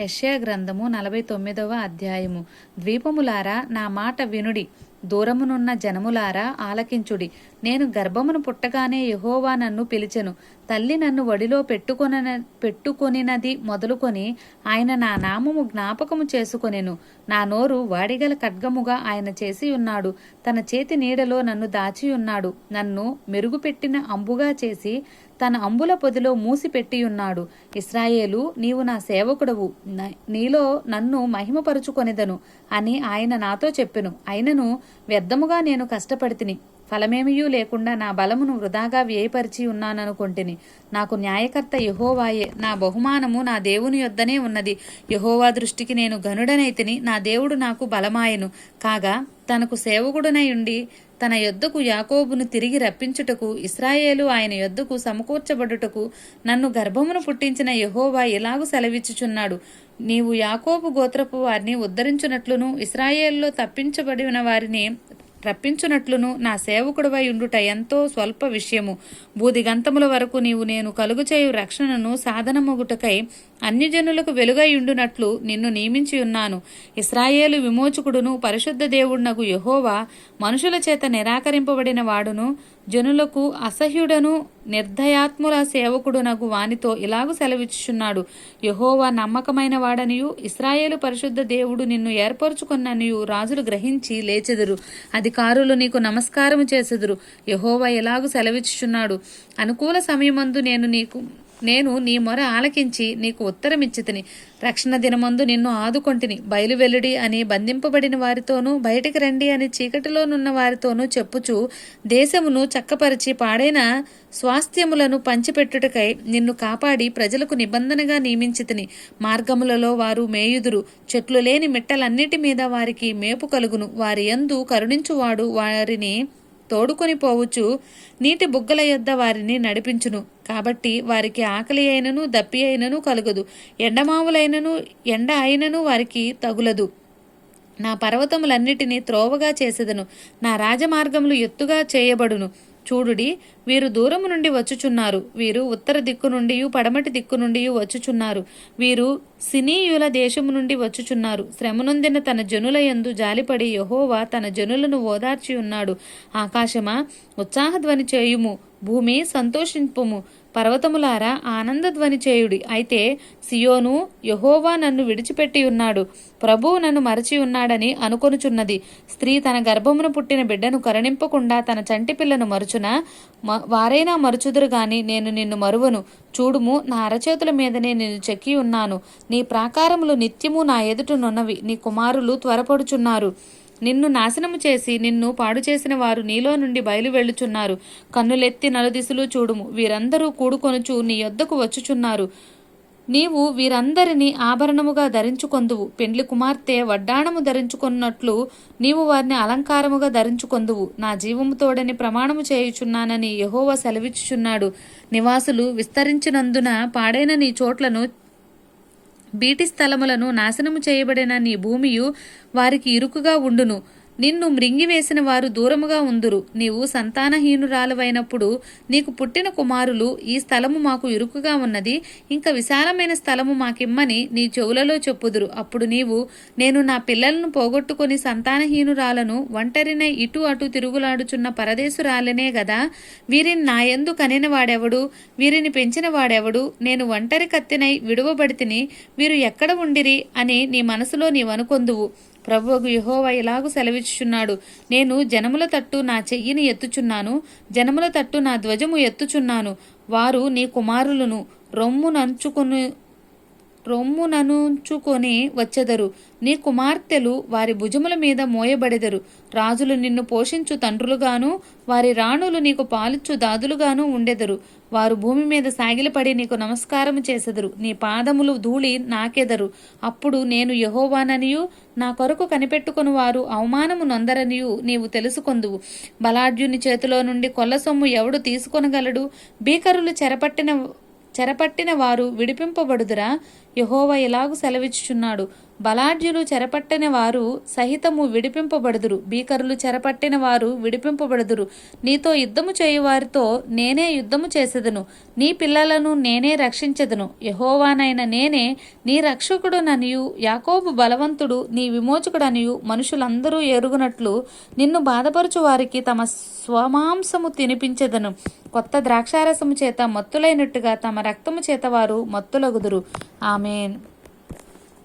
యష్యా గ్రంథము నలభై తొమ్మిదవ అధ్యాయము. ద్వీపములారా నా మాట వినుడి. దూరమునున్న జనములారా ఆలకించుడి. నేను గర్భమును పుట్టగానే యహోవా నన్ను పిలిచెను. తల్లి నన్ను వడిలో పెట్టుకొన పెట్టుకొనినది మొదలుకొని ఆయన నా నామము జ్ఞాపకము చేసుకొనెను. నా నోరు వాడిగల ఖడ్గముగా ఆయన చేసి ఉన్నాడు. తన చేతి నీడలో నన్ను దాచి ఉన్నాడు. నన్ను మెరుగుపెట్టిన అంబుగా చేసి తన అంబుల పొదిలో మూసిపెట్టి ఉన్నాడు. ఇస్రాయేలు నీవు నా సేవకుడవు. నీలో నన్ను మహిమపరుచుకొనిదను అని ఆయన నాతో చెప్పెను. అయినను వ్యర్థముగా నేను కష్టపడితిని. ఫలమేమియూ లేకుండా నా బలమును వృధాగా వ్యయపరిచి ఉన్నాననుకొంటిని. నాకు న్యాయకర్త యహోవాయే. నా బహుమానము నా దేవుని యొద్దనే ఉన్నది. యహోవా దృష్టికి నేను గనుడనైతిని నా దేవుడు నాకు బలమాయను. కాగా తనకు సేవకుడునై ఉండి తన యొద్దకు యాకోబును తిరిగి రప్పించుటకు ఇస్రాయేలు ఆయన యొద్దకు సమకూర్చబడుటకు నన్ను గర్భమును పుట్టించిన యహోవా ఎలాగు సెలవిచ్చుచున్నాడు? నీవు యాకోబు గోత్రపు వారిని ఉద్ధరించునట్లును ఇస్రాయేల్లో తప్పించబడిన వారిని రప్పించునట్లును నా సేవకుడివై ఉండుట ఎంతో స్వల్ప విషయము. బూదిగంతముల వరకు నీవు నేను కలుగుచేయు రక్షణను సాధనమొగుటకై అన్యజనులకు వెలుగై ఉండునట్లు నిన్ను నియమించి ఉన్నాను. ఇస్రాయేలు విమోచకుడును పరిశుద్ధ దేవుడునకు యహోవా మనుషుల చేత నిరాకరింపబడిన వాడును. జనులకు అసహ్యుడను నిర్దయాత్ముల సేవకుడునగు వానితో ఇలాగు సెలవిచ్చుచున్నాడు. యహోవా నమ్మకమైన వాడనియు ఇస్రాయేలు పరిశుద్ధ దేవుడు నిన్ను ఏర్పరచుకున్ననియు రాజులు గ్రహించి లేచెదురు. అధికారులు నీకు నమస్కారము చేసెదురు. యహోవా ఎలాగు సెలవిచ్చుచున్నాడు. అనుకూల సమయమందు నేను నీకు నేను నీ మొర ఆలకించి నీకు ఉత్తరమిచ్చితిని. రక్షణ దినమందు నిన్ను ఆదుకొంటిని. బయలువెల్లుడి అని బంధింపబడిన వారితోనూ బయటికి రండి అని చీకటిలోనున్న వారితోనూ చెప్పుచు దేశమును చక్కపరిచి పాడైన స్వాస్థ్యములను పంచిపెట్టుటకై నిన్ను కాపాడి ప్రజలకు నిబంధనగా నియమించితిని. మార్గములలో వారు మేయుదురు. చెట్లు లేని మిట్టలన్నిటి మీద వారికి మేపు కలుగును. వారి యందు కరుణించువాడు వారిని తోడుకొని పోవచ్చు నీటి బుగ్గల యొద్ద వారిని నడిపించును. కాబట్టి వారికి ఆకలి అయినను దప్పి అయినను కలుగదు. ఎండమావులైనను ఎండ అయినను వారికి తగులదు. నా పర్వతములన్నిటినీ త్రోవగా చేసేదను. నా రాజమార్గములు ఎత్తుగా చేయబడును. చూడుడి వీరు దూరము నుండి వచ్చుచున్నారు. వీరు ఉత్తర దిక్కు నుండి పడమటి దిక్కు నుండి వచ్చుచున్నారు. వీరు సినీయుల దేశము నుండి వచ్చుచున్నారు. శ్రమనొందిన తన జనుల యందు జాలిపడి యహోవా తన జనులను ఓదార్చి ఉన్నాడు ఆకాశమా ఉత్సాహధ్వని చేయుము. భూమి సంతోషింపుము. పర్వతములారా ఆనందధ్వని చేయుడి. అయితే సియోను యహోవా నన్ను విడిచిపెట్టి ఉన్నాడు. ప్రభువు నన్ను మరచి ఉన్నాడని అనుకొనుచున్నది. స్త్రీ తన గర్భమును పుట్టిన బిడ్డను కరుణింపకుండా తన చంటి పిల్లను మరుచున? మ- వారైనా మరుచుదురు గాని నేను నిన్ను మరువను. చూడుము నా అరచేతుల మీదనే నేను చెక్కి ఉన్నాను. నీ ప్రాకారములు నిత్యము నా ఎదుటనున్నవి నీ కుమారులు త్వరపడుచున్నారు. నిన్ను నాశనము చేసి నిన్ను పాడు చేసిన వారు నీలో నుండి బయలు వెళ్ళుచున్నారు. కన్నులెత్తి నలుదిశలు చూడుము. వీరందరూ కూడుకొనుచు నీ యొద్దకు వచ్చుచున్నారు. నీవు వీరందరినీ ఆభరణముగా ధరించుకొందువు. పెండ్లి కుమార్తె వడ్డాణము ధరించుకున్నట్లు నీవు వారిని అలంకారముగా ధరించుకొందువు. నా జీవము తోడని ప్రమాణము చేయుచున్నానని యహోవ సెలవిచ్చుచున్నాడు. నివాసులు విస్తరించినందున పాడైన నీ చోట్లను బీటి స్థలములను నాశనము చేయబడిన నీ భూమియు వారికి ఇరుకుగా ఉండును. నిన్ను మృంగివేసిన వారు దూరముగా ఉందురు. నీవు సంతానహీనురాలువైనప్పుడు నీకు పుట్టిన కుమారులు ఈ స్థలము మాకు ఇరుకుగా ఉన్నది. ఇంకా విశాలమైన స్థలము మాకిమ్మని నీ చెవులలో చెప్పుదురు. అప్పుడు నీవు నేను నా పిల్లలను పోగొట్టుకుని సంతానహీనురాలను ఒంటరినై ఇటు అటు తిరుగులాడుచున్న పరదేశురాలనే గదా. వీరిని నా యందు కనిన వాడెవడు వీరిని పెంచిన వాడెవడు నేను ఒంటరి కత్తినై విడువబడితిని. వీరు ఎక్కడ ఉండిరి? అని నీ మనసులో నీవనుకొందువు. ప్రభువుకు యెహోవా ఇలాగు సెలవిచ్చుచున్నాడు. నేను జనముల తట్టు నా చెయ్యిని ఎత్తుచున్నాను. జనముల తట్టు నా ధ్వజము ఎత్తుచున్నాను. వారు నీ కుమారులను రొమ్మునంచుకుని రొమ్ముననుంచుకొని వచ్చెదరు. నీ కుమార్తెలు వారి భుజముల మీద మోయబడెదరు. రాజులు నిన్ను పోషించు తండ్రులుగాను వారి రాణులు నీకు పాలిచ్చు దాదులుగాను ఉండెదరు. వారు భూమి మీద సాగిలపడి నీకు నమస్కారము చేసెదరు. నీ పాదములు ధూళి నాకెదరు. అప్పుడు నేను యహోవాననియు నా కొరకు కనిపెట్టుకుని వారు అవమానము నొందరనియు నీవు తెలుసుకొందువు. బలాఢ్యుని చేతిలో నుండి కొల్ల సొమ్ము ఎవడు తీసుకొనగలడు? భీకరులు చెరపట్టిన చెరపట్టిన వారు విడిపింపబడుదురా? యహోవ ఎలాగు సెలవిచ్చుచున్నాడు? బలాఢ్యులు చెరపట్టిన వారు సహితము విడిపింపబడుదురు. భీకరులు చెరపట్టిన వారు విడిపింపబడుదురు. నీతో యుద్ధము చేయువారితో నేనే యుద్ధము చేసేదను. నీ పిల్లలను నేనే రక్షించెదను. యహోవానైన నేనే నీ రక్షకుడుననియు. యాకోబు బలవంతుడు నీ విమోచకుడనియు. మనుషులందరూ ఎరుగునట్లు నిన్ను బాధపరచు వారికి తమ స్వమాంసము తినిపించెదను. కొత్త ద్రాక్షారసము చేత మత్తులైనట్టుగా తమ రక్తము చేత వారు మత్తులగుదురు. ఆమెన్.